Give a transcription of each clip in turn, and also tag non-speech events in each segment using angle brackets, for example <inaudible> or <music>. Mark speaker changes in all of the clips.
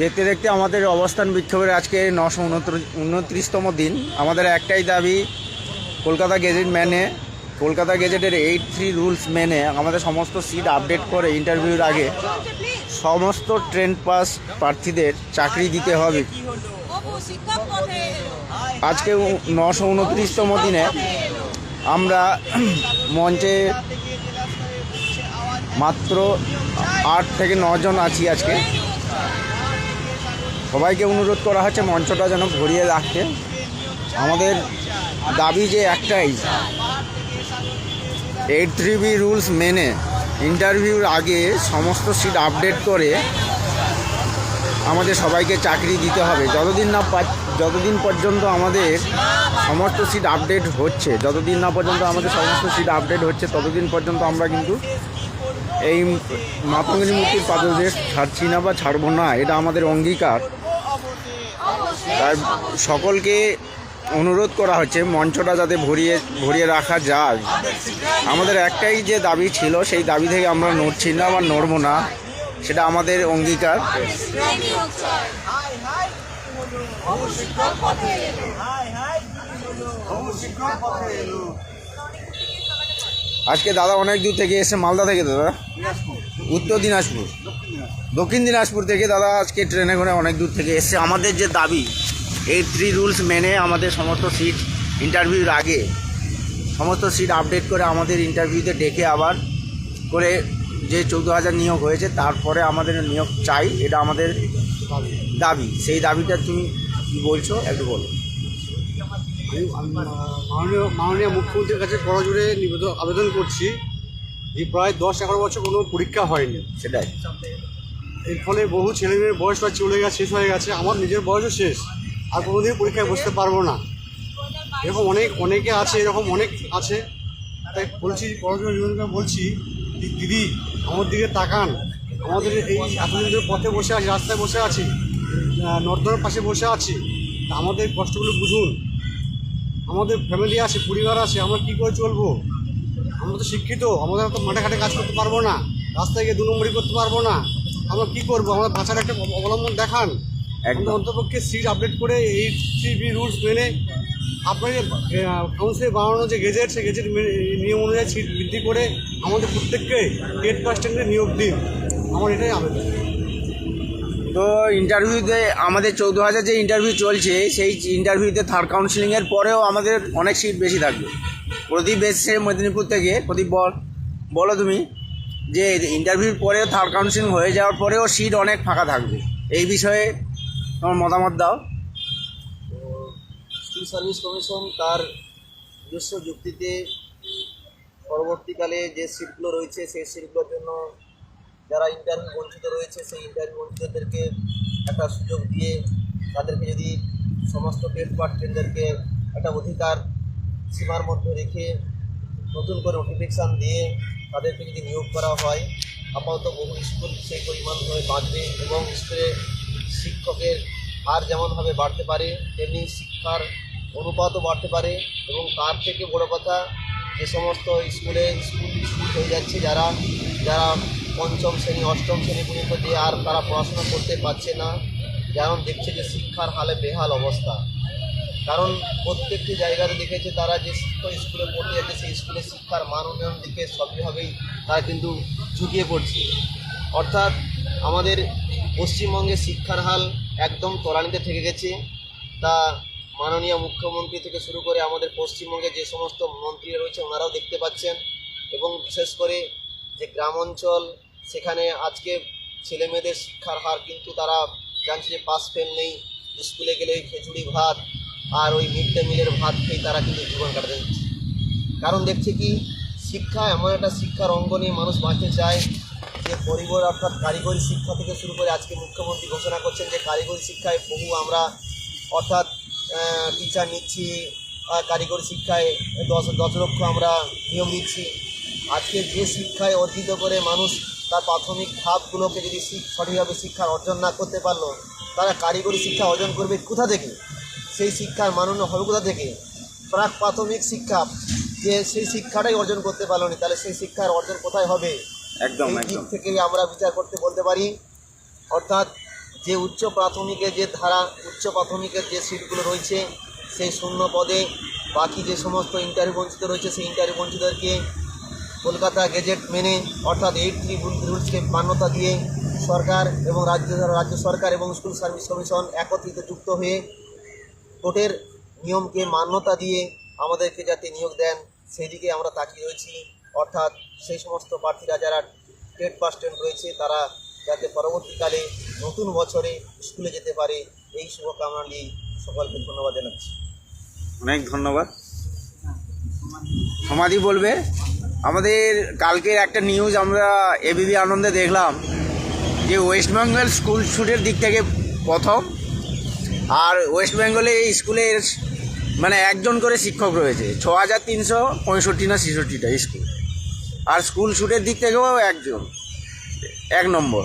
Speaker 1: দেখতে দেখতে আমাদের অবস্থান বিক্ষোভের আজকে নশো উনত্রিশতম দিন। আমাদের একটাই দাবি, কলকাতা গেজেট মেনে, কলকাতা গেজেটের এইট থ্রি রুলস মেনে আমাদের সমস্ত সিট আপডেট করে ইন্টারভিউর আগে সমস্ত ট্রেন পাস প্রার্থীদের চাকরি দিতে হবে। আজকে নশো উনত্রিশতম দিনে আমরা মঞ্চে মাত্র আট থেকে নজন আছি আজকে। সবাইকে অনুরোধ করা হচ্ছে মঞ্চটা যেন ভরিয়ে রাখতে আমাদের দাবি যে একটাই, এইট থ্রি বি রুলস মেনে ইন্টারভিউর আগে সমস্ত সিট আপডেট করে আমাদের সবাইকে চাকরি দিতে হবে। যতদিন না যতদিন পর্যন্ত আমাদের সমস্ত সিট আপডেট হচ্ছে, যতদিন না পর্যন্ত আমাদের সমস্ত সিট আপডেট হচ্ছে, ততদিন পর্যন্ত আমরা কিন্তু এই মাতঙ্গিনী মূর্তির পাদদেশ ছাড়ছি না বা ছাড়বো না, এটা আমাদের অঙ্গীকার। তাই সকলকে অনুরোধ করা হচ্ছে, মঞ্চটা যাতে ভরিয়ে ভরিয়ে রাখা যায়। আমাদের একটাই যে দাবি ছিল, সেই দাবি থেকে আমরা নড়ছি না বা নড়বো না, সেটা আমাদের অঙ্গীকার। আজকে দাদা অনেক দূর থেকে এসে মালদা থেকে দাদা? উত্তর দিনাজপুর। দক্ষিণ দিনাজপুর। থেকে দাদা আজকে ট্রেনে করে অনেক দূর থেকে এসে আমাদের যে দাবি এই থ্রি রুলস মেনে আমাদের সমস্ত সিট ইন্টারভিউর আগে সমস্ত সিট আপডেট করে আমাদের ইন্টারভিউতে ডেকে আবার করে যে চৌদ্দ হাজার নিয়োগ হয়েছে তারপরে আমাদের নিয়োগ চাই এটা আমাদের দাবি। সেই দাবিটা তুমি কি বলছো একটু বলো।
Speaker 2: আমি মাননীয় মাননীয় মুখ্যমন্ত্রীর কাছে করজোরে নিবেদন আবেদন করছি। যে প্রায় দশ এগারো বছর কোনো পরীক্ষা হয়নি।
Speaker 1: সেটাই।
Speaker 2: এর ফলে বহু ছেলেমেয়ের বয়স প্রায় চলে গেছে শেষ হয়ে গেছে। আমার নিজের বয়সও শেষ। আর কোনোদিন পরীক্ষায় বসতে পারব না। এরকম অনেক অনেকে আছে এরকম অনেক আছে। তাই বলছি নিবেদন বলছি যে দিদি আমার দিকে তাকান। আমাদের এই এতদিন ধরে পথে বসে আছি রাস্তায় বসে আছি নর্দমার পাশে বসে আছি। তা আমাদের কষ্টগুলো বুঝুন। আমাদের ফ্যামিলি আছে পরিবার আছে আমরা কী করে চলবো? আমরা তো শিক্ষিত আমাদের তো মাঠে ঘাটে কাজ করতে পারব না রাস্তায় গিয়ে দু নম্বরই করতে পারব না। আমরা কী করব? আমরা ভাষার একটা অবলম্বন দেখান।
Speaker 1: একদম।
Speaker 2: অন্তপক্ষে সিট আপডেট করে এই থ্রি বি রুলস মেনে আপনাকে কাউন্সিলে বানানো যে গেজেট সেই গেজেট নিয়ম অনুযায়ী সিট বৃদ্ধি করে আমাদের প্রত্যেককে টেট পার্সেন্টে নিয়োগ দিন। আমার এটাই আবেদন।
Speaker 1: তো ইন্টারভিউতে আমাদের চৌদ্দ হাজার যে ইন্টারভিউ চলছে সেই ইন্টারভিউতে থার্ড কাউন্সিলিংয়ের পরেও আমাদের অনেক সিট বেশি থাকবে। প্রদীপ এসছে মেদিনীপুর থেকে। প্রদীপ, বল, বলো তুমি যে ইন্টারভিউর পরেও থার্ড কাউন্সিলিং হয়ে যাওয়ার পরেও সিট অনেক ফাঁকা থাকবে। এই বিষয়ে তোমার মতামত দাও।
Speaker 3: স্কুল সার্ভিস কমিশন তার নিজস্ব যুক্তিতে পরবর্তীকালে যে সিটগুলো রয়েছে, সেই সিটগুলোর জন্য যারা ইন্টারভিউ বঞ্চিত রয়েছে, সেই ইন্টারভিউ বঞ্চিতদেরকে একটা সুযোগ দিয়ে তাদেরকে যদি সমস্ত টেট পার্টদেরকে একটা অধিকার সীমার মধ্যে রেখে নতুন করে নোটিফিকেশান দিয়ে তাদেরকে যদি নিয়োগ করা হয়, আপাতত বহু স্কুল সেই পরিমাণ হয়ে বাঁচবে এবং স্কুলে শিক্ষকের হার যেমনভাবে বাড়তে পারে, তেমনি শিক্ষার অনুপাতও বাড়তে পারে এবং তার থেকে বড় কথা, যে সমস্ত স্কুলে স্কুল স্কুল হয়ে যাচ্ছে যারা যারা পঞ্চম শ্রেণি, অষ্টম শ্রেণি পর্যন্ত যে আর তারা পড়াশোনা করতে পারছে না, যেমন দেখছে যে শিক্ষার হালে বেহাল অবস্থা। কারণ প্রত্যেকটি জায়গাতে দেখেছে তারা যে শিক্ষক স্কুলে পড়তে যাচ্ছে সেই স্কুলের শিক্ষার মান উন্নয়ন দিকে সবইভাবেই তারা কিন্তু ঝুঁকিয়ে পড়ছে। অর্থাৎ আমাদের পশ্চিমবঙ্গের শিক্ষার হাল একদম তলানিতে থেকে গেছে। তা মাননীয় মুখ্যমন্ত্রী থেকে শুরু করে আমাদের পশ্চিমবঙ্গে যে সমস্ত মন্ত্রী রয়েছে, ওনারাও দেখতে পাচ্ছেন। এবং বিশেষ করে যে গ্রাম অঞ্চল সেখানে আজকে ছেলেমেয়েদের শিক্ষার হার কিন্তু তারা জানছে যে পাস ফেল নেই। স্কুলে গেলে খিচুড়ি ভাত আর ওই মিড ডে মিলের ভাত খেয়ে তারা কিন্তু জীবন কাটাতে যাচ্ছে। কারণ দেখছে কি, শিক্ষা এমন একটা শিক্ষার অঙ্গ নিয়ে মানুষ বাঁচতে চায় যে পরিবার অর্থাৎ কারিগরি শিক্ষা থেকে শুরু করে আজকে মুখ্যমন্ত্রী ঘোষণা করছেন যে কারিগরি শিক্ষায় বহু আমরা অর্থাৎ টিচার নিচ্ছি কারিগরি শিক্ষায় দশ দশ লক্ষ আমরা নিয়োগ দিচ্ছি আজকে যে শিক্ষায় অর্জিত করে মানুষ তার প্রাথমিক ধাপগুলোকে যদি সঠিকভাবে শিক্ষা অর্জন না করতে পারল, তারা কারিগরি শিক্ষা অর্জন করবে কোথা থেকে? সেই শিক্ষার মানন্য হবে কোথা থেকে প্রাক প্রাথমিক শিক্ষা যে সেই শিক্ষাটাই অর্জন করতে পারল না তাহলে সেই শিক্ষার অর্জন কোথায় হবে?
Speaker 1: একদম
Speaker 3: দিক থেকে আমরা বিচার করতে বলতে পারি। অর্থাৎ যে উচ্চ প্রাথমিকের যে ধারা উচ্চ প্রাথমিকের যে সিটগুলো রয়েছে সেই শূন্য পদে বাকি যে সমস্ত ইন্টারভিউ বঞ্চিত রয়েছে সেই ইন্টারভিউ বঞ্চিতদেরকে কলকাতা গেজেট মেনে অর্থাৎ এইট থ্রি রুলসকে মান্যতা দিয়ে সরকার এবং রাজ্য রাজ্য সরকার এবং স্কুল সার্ভিস কমিশন একত্রিত যুক্ত হয়ে কোর্টের নিয়মকে মান্যতা দিয়ে আমাদেরকে যাতে নিয়োগ দেন, সেই দিকে আমরা তাকিয়ে রয়েছি। অর্থাৎ সেই সমস্ত প্রার্থীরা যারা টেট পাস টেন্ট রয়েছে, তারা যাতে পরবর্তীকালে নতুন বছরে স্কুলে যেতে পারে, এই শুভকামনা নিয়ে সকলকে ধন্যবাদ জানাচ্ছি।
Speaker 1: অনেক ধন্যবাদ। সমাধি বলবে? আমাদের কালকের একটা নিউজ আমরা এবিবি আনন্দে দেখলাম যে ওয়েস্ট বেঙ্গল স্কুল ছুটের দিক থেকে প্রথম আর ওয়েস্ট বেঙ্গলে এই স্কুলের মানে একজন করে শিক্ষক রয়েছে ছ হাজার তিনশো পঁয়ষট্টি না ছেষট্টিটা স্কুল। আর স্কুল ছুটের দিক থেকেও একজন এক নম্বর।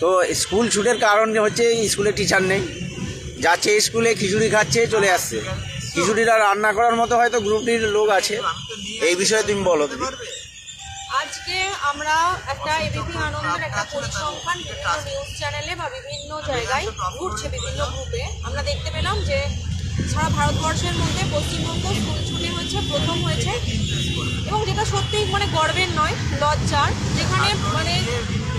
Speaker 1: তো স্কুল ছুটের কারণ হচ্ছে স্কুলে টিচার নেই। যাচ্ছে স্কুলে খিচুড়ি খাচ্ছে চলে আসছে। খিচুড়িটা রান্না করার মতো হয়তো গ্রুপটির লোক আছে। এই বিষয়ে তুমি বলো দিদি
Speaker 4: আজকে আমরা একটা এবিপি আনন্দের একটা পরিসংখ্যান বিভিন্ন নিউজ চ্যানেলে বা বিভিন্ন জায়গায় ঘুরছে বিভিন্ন গ্রুপে আমরা দেখতে পেলাম যে সারা ভারতবর্ষের মধ্যে পশ্চিমবঙ্গ স্কুল ছুটি হয়েছে, প্রথম হয়েছে। এবং যেটা সত্যিই মানে গর্বের নয়, লজ্জার। যেখানে মানে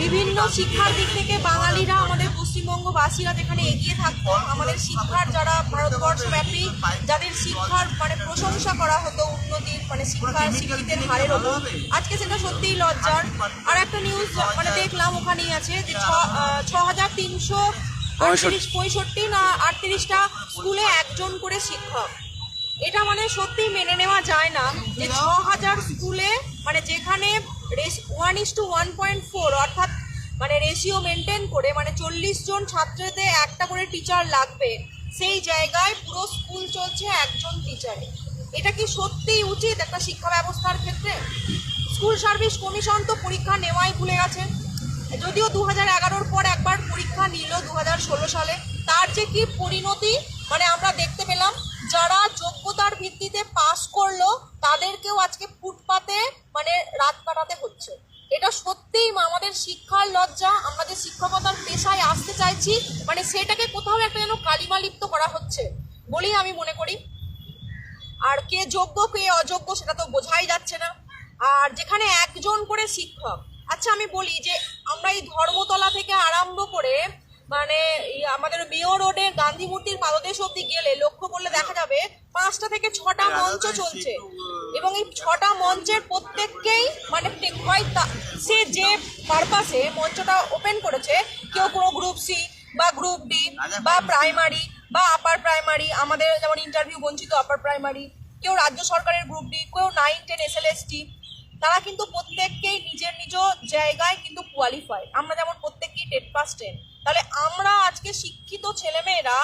Speaker 4: বিভিন্ন শিক্ষার দিক থেকে বাঙালিরা আমাদের পশ্চিমবঙ্গবাসীরা যেখানে এগিয়ে থাকতো। আমাদের শিক্ষার যারা ভারতবর্ষব্যাপী যাদের শিক্ষার মানে প্রশংসা করা হতো উন্নতির মানে শিক্ষার শিক্ষিতের হারের ওপর আজকে সেটা সত্যিই লজ্জার। আর একটা নিউজ মানে দেখলাম ওখানেই আছে যে ছ- ছ হাজার তিনশো আটত্রিশ পঁয়ষট্টি। না আটত্রিশটা স্কুলে একজন করে শিক্ষক। এটা মানে সত্যি মেনে নেওয়া যায় না যে ছ হাজার স্কুলে মানে যেখানে one is to one point four অর্থাৎ মানে রেশিও মেনটেন করে মানে চল্লিশ জন ছাত্রতে একটা করে টিচার লাগবে, সেই জায়গায় পুরো স্কুল চলছে একজন টিচারে এটা কি সত্যিই উচিত একটা শিক্ষা ব্যবস্থার ক্ষেত্রে? স্কুল সার্ভিস কমিশন তো পরীক্ষা নেওয়াই ভুলে গেছে। যদিও দু হাজার এগারোর পর একবার পরীক্ষা নিল দু হাজার ষোলো সালে, তার যে কি পরিণতি? মানে আমরা দেখতে পেলাম, যারা যোগ্যতার ভিত্তিতে পাস করল, তাদেরকেও আজকে ফুটপাতে মানে রাত কাটাতে হচ্ছে। এটা সত্যিই আমাদের শিক্ষার লজ্জা আমরা যে শিক্ষকতার পেশায় আসতে চাইছি। মানে সেটাকে কোথাও একটা যেন কালিমা লিপ্ত করা হচ্ছে বলেই আমি মনে করি। আর কে যোগ্য কে অযোগ্য সেটা তো বোঝাই যাচ্ছে না। আর যেখানে একজন করে শিক্ষক আচ্ছা আমি বলি যে আমরা এই ধর্মতলা থেকে আরম্ভ করে মানে আমাদের মেয়র রোডে গান্ধী মূর্তির পাদদেশ অব্দি গেলে লক্ষ্য করলে দেখা যাবে পাঁচটা থেকে ছটা মঞ্চ চলছে। এবং এই ছটা মঞ্চের প্রত্যেককেই মানে হয় সে যে পারপাসে মঞ্চটা ওপেন করেছে, কেউ কোনো গ্রুপ সি বা গ্রুপ ডি বা প্রাইমারি বা আপার প্রাইমারি আমাদের যেমন ইন্টারভিউ বঞ্চিত আপার প্রাইমারি কেউ রাজ্য সরকারের গ্রুপ ডি কেউ নাইন টেন এস এল তারা কিন্তু প্রত্যেককেই নিজের নিজ জায়গায় কিন্তু কোয়ালিফাই আমরা যেমন প্রত্যেককেই টেট পাস টেন তাহলে আমরা আজকে শিক্ষিত ছেলেমেয়েরা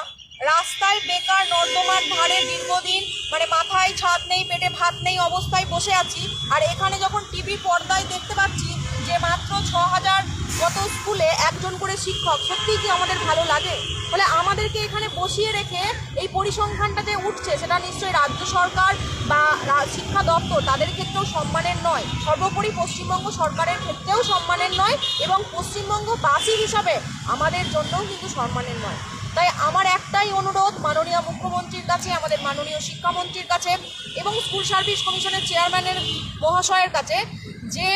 Speaker 4: রাস্তায় বেকার নর্দমার ধারে দীর্ঘদিন মানে মাথায় ছাদ নেই, পেটে ভাত নেই অবস্থায় বসে আছি। আর এখানে যখন টিভি পর্দায় দেখতে পাচ্ছি যে মাত্র ছ হাজার কত স্কুলে একজন করে শিক্ষক, সত্যিই কি আমাদের ভালো লাগে? ফলে আমাদেরকে এখানে বসিয়ে রেখে এই পরিসংখ্যানটা যে উঠছে, সেটা নিশ্চয়ই রাজ্য সরকার বা শিক্ষা দপ্তর তাদের ক্ষেত্রেও সম্মানের নয়। সর্বোপরি পশ্চিমবঙ্গ সরকারের ক্ষেত্রেও সম্মানের নয় এবং পশ্চিমবঙ্গবাসী হিসাবে আমাদের জন্যও কিন্তু সম্মানের নয়। তাই আমার একটাই অনুরোধ মাননীয় মুখ্যমন্ত্রীর কাছে, আমাদের মাননীয় শিক্ষামন্ত্রীর কাছে এবং স্কুল সার্ভিস কমিশনের চেয়ারম্যানের মহাশয়ের কাছে যে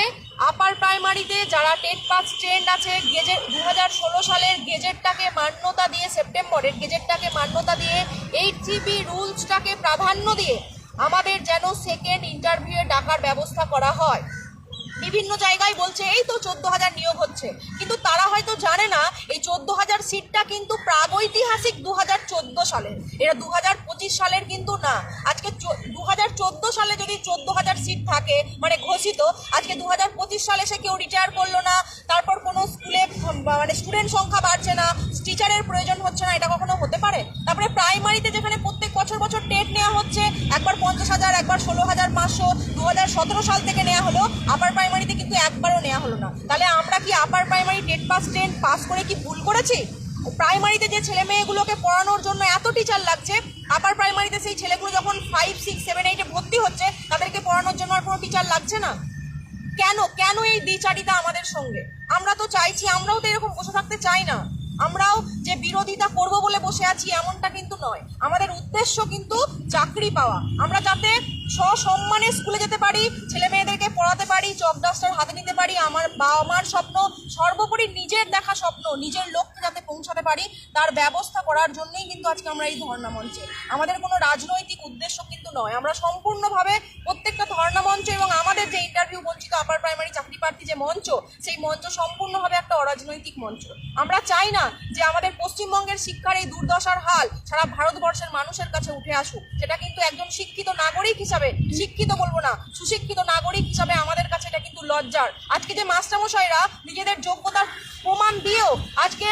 Speaker 4: আপার প্রাইমারিতে যারা টেট পাস ট্রেন্ড আছে, গেজেট দু হাজার ষোলো সালের গেজেটটাকে মান্যতা দিয়ে, সেপ্টেম্বরের গেজেটটাকে মান্যতা দিয়ে এইট জিবি রুলসটাকে প্রাধান্য দিয়ে আমাদের যেন সেকেন্ড ইন্টারভিউয়ে ডাকার ব্যবস্থা করা হয়। বিভিন্ন জায়গায় বলছে, এই তো চোদ্দ হাজার নিয়োগ হচ্ছে। কিন্তু তারা হয়তো জানে না, এই চোদ্দ হাজার সিটটা কিন্তু প্রাগৈতিহাসিক দু হাজার চোদ্দ সালের। এটা দু হাজার পঁচিশ সালের কিন্তু না। আজকে দু হাজার চোদ্দ সালে যদি চোদ্দ হাজার সিট থাকে মানে ঘোষিত, আজকে দু হাজার পঁচিশ সালে সে কেউ রিটায়ার করল না। তারপর কোনো স্কুলে মানে স্টুডেন্ট সংখ্যা বাড়ছে না। টিচারের প্রয়োজন হচ্ছে না, এটা কখনো হতে পারে? তারপরে প্রাইমারিতে যেখানে প্রত্যেক বছর বছর টেট নেওয়া হচ্ছে, একবার পঞ্চাশ হাজার, একবার ষোলো হাজার, পাঁচশো দু হাজার সতেরো সাল থেকে নেওয়া হলো আপার প্রাইমারিতে কিন্তু একবারও নেওয়া হলো না। তাহলে আমরা কি upper primary TET pass ten pass করে কি ভুল করেছি? প্রাইমারিতে যে ছেলে মেয়েগুলোকে পড়ানোর জন্য এত টিচার লাগছে আপার প্রাইমারিতে সেই ছেলেগুলো যখন ফাইভ সিক্স সেভেন এইটে ভর্তি হচ্ছে, তাদেরকে পড়ানোর জন্য আর কোনো টিচার লাগছে না? কেন? কেন এই দ্বিচারিতা আমাদের সঙ্গে? আমরা তো চাইছি, আমরাও তো এরকম বসে থাকতে চাই না। আমরাও যে বিরোধিতা করব বলে বসে আছি এমনটা কিন্তু নয়। আমাদের উদ্দেশ্য কিন্তু চাকরি পাওয়া। আমরা যাতে সসম্মানে স্কুলে যেতে পারি, ছেলে মেয়েদেরকে পড়াতে পারি চক ডাস্টার হাতে নিতে পারি, আমার বাবা মার স্বপ্ন, সর্বোপরি নিজের দেখা স্বপ্ন, নিজের লক্ষ্যে যাতে পৌঁছাতে পারি, তার ব্যবস্থা করার জন্যই কিন্তু আজকে আমরা এই ধর্ণা মঞ্চে। আমাদের কোনো রাজনৈতিক উদ্দেশ্য কিন্তু নয়। আমরা সম্পূর্ণভাবে প্রত্যেকটা ধর্ণা মঞ্চ এবং আমাদের যে ইন্টারভিউ বঞ্চিত আপার প্রাইমারি চাকরি প্রার্থী যে মঞ্চ, সেই মঞ্চ সম্পূর্ণভাবে একটা অরাজনৈতিক মঞ্চ। আমরা চাই না যে আমাদের পশ্চিমবঙ্গের শিক্ষার এই দুর্দশার হাল সারা ভারতবর্ষের মানুষের কাছে উঠে আসুক। সেটা কিন্তু একজন শিক্ষিত নাগরিক হিসাবে, শিক্ষিত বলব না, সুশিক্ষিত নাগরিক হিসাবে আমাদের কাছে এটা কিন্তু লজ্জার। আজকে যে মাস্টারমশাইরা নিজেদের যোগ্যতার প্রমাণ দিয়েও আজকে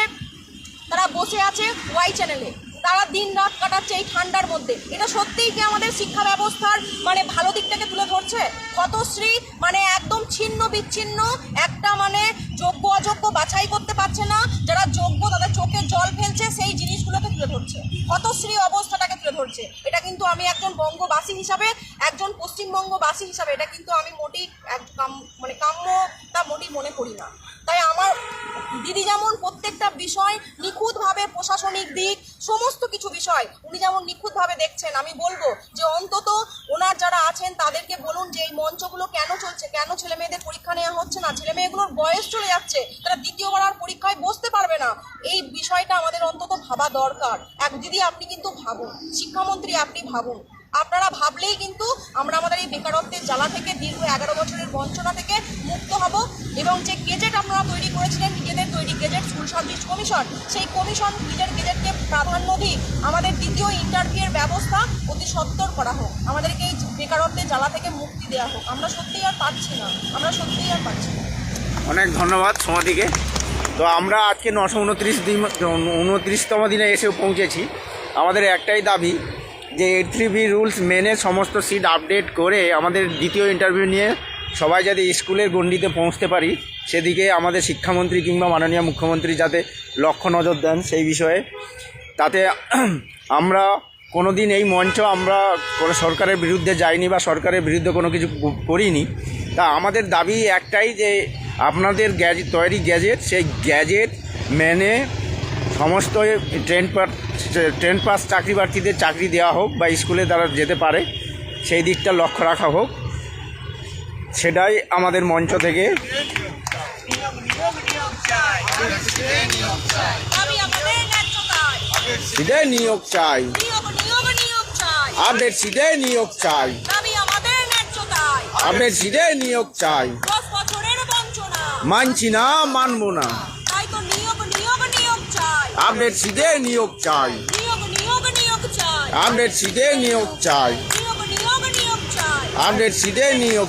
Speaker 4: তারা বসে আছে ওয়াই চ্যানেলে তারা দিন রাত কাটাচ্ছে এই ঠান্ডার মধ্যে। এটা সত্যিই কি আমাদের শিক্ষা ব্যবস্থার মানে ভালো দিকটাকে তুলে ধরছে? কতশ্রী মানে একদম ছিন্ন বিচ্ছিন্ন, একটা মানে যোগ্য, অযোগ্য বাছাই করতে পারছে না, যারা যোগ্য তাদের চোখে জল ফেলছে, সেই জিনিসগুলোকে তুলে ধরছে। কতশ্রী অবস্থাটাকে তুলে ধরছে। এটা কিন্তু আমি একজন বঙ্গবাসী হিসাবে, একজন পশ্চিমবঙ্গবাসী হিসাবে, এটা কিন্তু আমি মোটেই এক কাম- কাম্যতা মোটেই মনে করি না। তাই আমার দিদি যেমন প্রত্যেকটা বিষয় নিখুঁতভাবে প্রশাসনিক দিক, সমস্ত কিছু বিষয় উনি যেমন নিখুঁতভাবে দেখছেন, আমি বলব যে অন্তত ওনার যারা আছেন তাদেরকে বলুন যে এই মঞ্চগুলো কেন চলছে, কেন ছেলে মেয়েদের পরীক্ষা নেওয়া হচ্ছে না? ছেলে মেয়েগুলোর বয়স চলে যাচ্ছে, তারা দ্বিতীয়বার আর পরীক্ষায় বসতে পারবে না। এই বিষয়টা আমাদের অন্তত ভাবা দরকার। এক দিদি আপনি কিন্তু ভাবুন, শিক্ষামন্ত্রী আপনি ভাবুন আপনারা ভাবলেই কিন্তু আমরা আমাদের এই বেকারত্বের জ্বালা থেকে দীর্ঘ এগারো বছরের বঞ্চনা থেকে মুক্ত হব এবং যে গেজেট আপনারা তৈরি করেছিলেন, নিজেদের তৈরি গেজেট স্কুল সার্ভিস কমিশন সেই কমিশন নিজের গেজেটকে প্রাধান্য দিই আমাদের দ্বিতীয় ইন্টারভিউয়ের ব্যবস্থা অতি সত্তর করা হোক। আমাদেরকে এই বেকারত্বের জ্বালা থেকে মুক্তি দেওয়া হোক। আমরা সত্যিই আর পাচ্ছি না। আমরা সত্যিই আর পাচ্ছি না।
Speaker 1: অনেক ধন্যবাদ সমাধিকে। তো আমরা আজকে নশো উনত্রিশ দিন, উনত্রিশতম দিনে এসে পৌঁছেছি। আমাদের একটাই দাবি যে এইট থ্রি বি রুলস মেনে সমস্ত সিট আপডেট করে আমাদের দ্বিতীয় ইন্টারভিউ নিয়ে সবাই যাতে স্কুলের গণ্ডিতে পৌঁছতে পারি, সেদিকে আমাদের শিক্ষামন্ত্রী কিংবা মাননীয় মুখ্যমন্ত্রী যাতে লক্ষ্য নজর দেন সেই বিষয়ে। তাতে <clears throat> আমরা কোনো দিন এই মঞ্চ আমরা কোনো সরকারের বিরুদ্ধে যাইনি বা সরকারের বিরুদ্ধে কোনো কিছু করিনি। তা আমাদের দাবি একটাই যে আপনাদের গ্যাজেট তৈরি গ্যাজেট, সেই গ্যাজেট মেনে সমস্ত ট্রেন ট্রেন পাস চাকরি প্রার্থীদের চাকরি দেওয়া হোক বা স্কুলে তারা যেতে পারে সেই দিকটা লক্ষ্য রাখা হোক। সেটাই আমাদের মঞ্চ থেকে। সিধে নিয়োগ চাই।
Speaker 4: নিয়োগ নিয়োগ নিয়োগ চাই।
Speaker 1: আপডেট সিধে নিয়োগ চাই। সিধে নিয়োগ মানছি না মানবো না। আপডেট সিধে নিয়োগ চাই আপডেট সিধে
Speaker 4: নিয়োগ চাই
Speaker 1: আপডেট সিধে নিয়োগ